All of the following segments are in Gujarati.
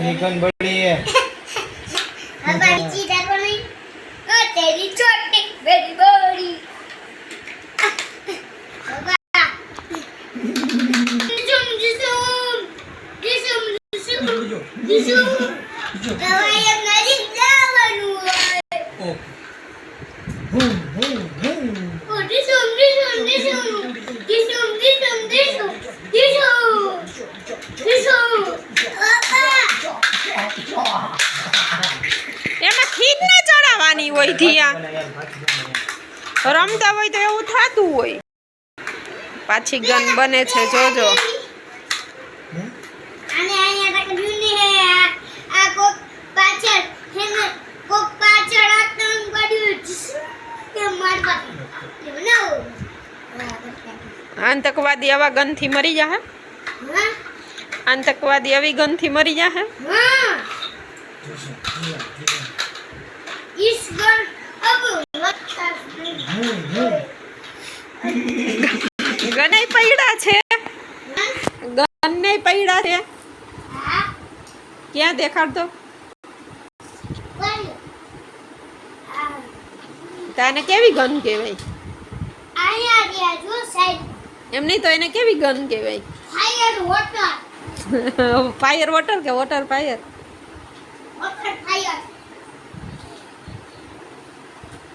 નિકન બડી બાબા ઈચી દેખો નહીં ઓ તેરી છોટી બેટી બડી બાબા zoom zoom zoom zoom zoom zoom એમાં ખીજ ને ચડાવવાની હોય ધીયા. રમતા હોય તો એવું થતું હોય. પાછી ગન બને છે જોજો. આતંકવાદી આવા ગનથી મરી જાય આતંકવાદી આવી ગનથી મરી જાય ઈશ્વર અબ ગનાઈ પૈડા છે. ગનાઈ પૈડા છે. ક્યાં દેખાડ દો તને કેવી ગન કહેવાય? એમ નહીં તો એને કેવી ગન કહેવાય? ફાયર વોટર ફાયર વોટર કે વોટર ફાયર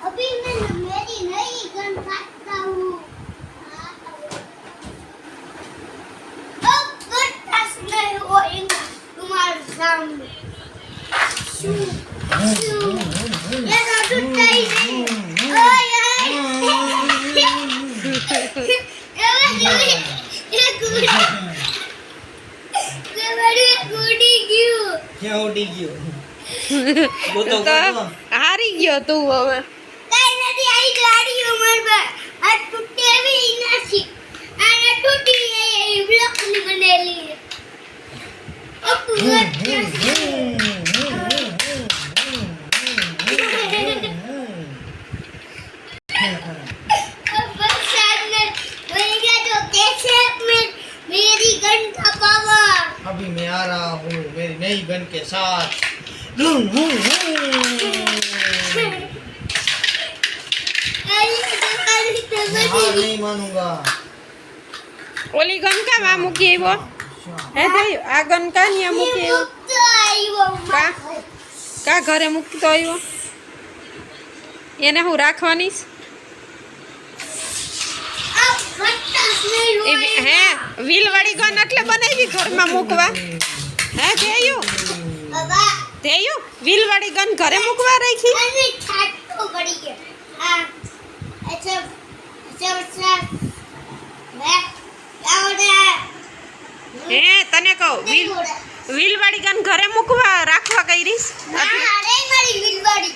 अभी मैं मेरी नई गन काटता हूँ अब बर्दाश्त नहीं होएगा तुम्हारे सामने शू, शू, ये तो टूटा ही नहीं ओए, ओए। ये बड़ी- ये गुड़ी- ये बड़ी गुड़ी क्यों? क्या उड़ी गयो ગોતો તો ગોતો હારી ગયો તું હવે કાંઈ નથી આવી ગાડી ઉંમર પર આ તૂટે એવી નથી આને તૂટી એ બ્લોકની બનેલી बरसात में भैया तो कैसे में मेरी गन का पावर अभी मैं आ रहा हूँ मेरी नई गन के साथ ઓલી ગનકા માં મૂકી આવ્યો હે થયું આ ગનકા ને મૂકી આવ્યો કા? ઘરે મૂકતો આવ્યો એને હું રાખવાની હે વ્હીલ વાળી ગન એટલે બનાવી ઘરમાં મૂકવા? હે થયું બાબા થયું વ્હીલવાળી ગન ઘરે મૂકવા રાખી? અને છાટકો પડી ગયો. આ અચ્છા અચ્છા હે તને કહું વ્હીલ વાળી ગન ઘરે મૂકવા રાખવા કઈ રીસ અરે મારી વિલવાડી.